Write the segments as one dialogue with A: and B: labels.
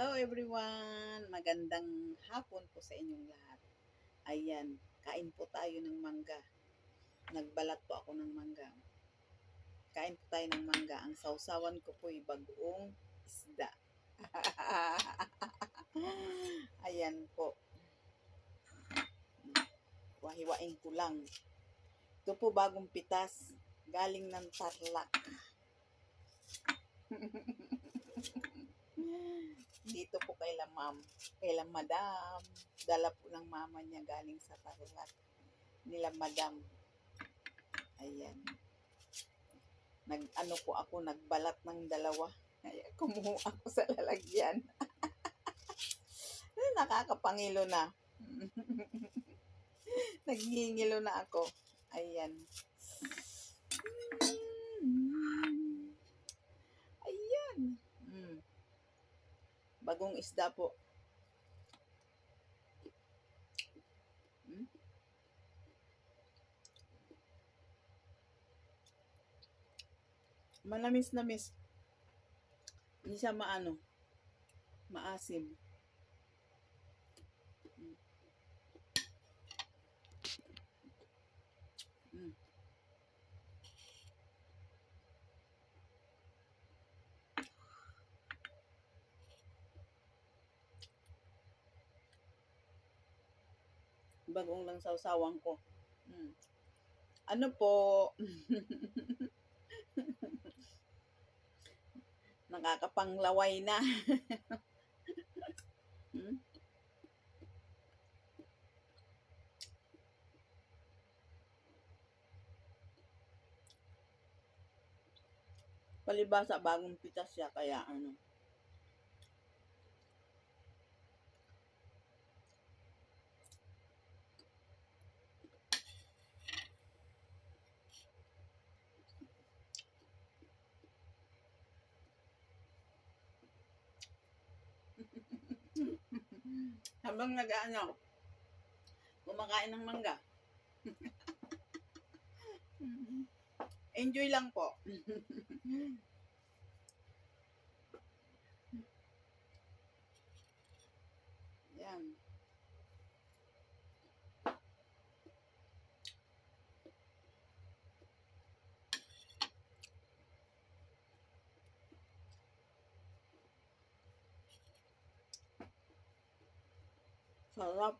A: Hello everyone! Magandang hapon po sa inyong lahat. Ayan, kain po tayo ng mangga. Nagbalat po ako ng mangga. Kain po tayo ng mangga. Ang sausawan ko po ay bagoong isda. Ayan po. Wahiwain ko lang. Ito po bagong pitas. Galing ng Tarlac. dito po kay la ma'am, kay la madam. Dala po ng mama niya galing sa Tarlac. Nila madam. Ayan. Nag, ano po ako, nagbalat ng dalawa. Ay, kumuha ako sa lalagyan. Nakakapangilo na. Naghihingilo na ako. Ayan. Ayan. Bagong isda po. Mm. Manamis-namis. Hindi siya maano. Maasim. Mm. Bagong lang sausawang ko. Mm. Ano po? Nakakapanglaway na. Hmm? Palibasa bagong pitas siya kaya ano. Habang nag-ano, kumakain ng mangga. Enjoy lang po. Yan. Sarap.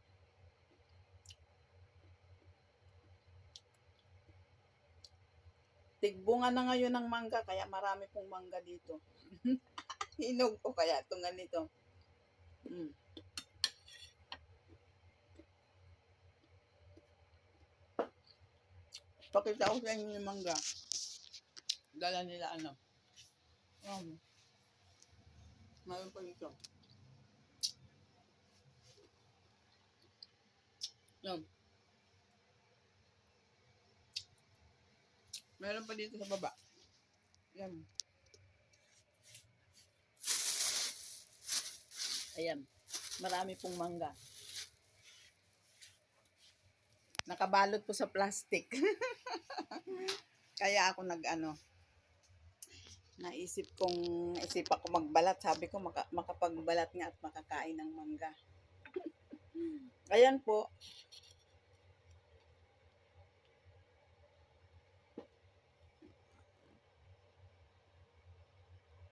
A: Tigbunga na ngayon ng mangga, kaya marami pong mangga dito. Hinog ko kaya itong ganito. Mm. Pakita ko sa inyo yung mangga. Dala nila ano. Um, mayroon pa dito. Yan. Meron pa dito sa baba. Yan. Ayan. Marami pong mangga. Nakabalot po sa plastic. Kaya ako nag-ano. Naisip kong, naisip ako magbalat. Sabi ko maka, makapagbalat nga at makakain ng mangga. Ayan po.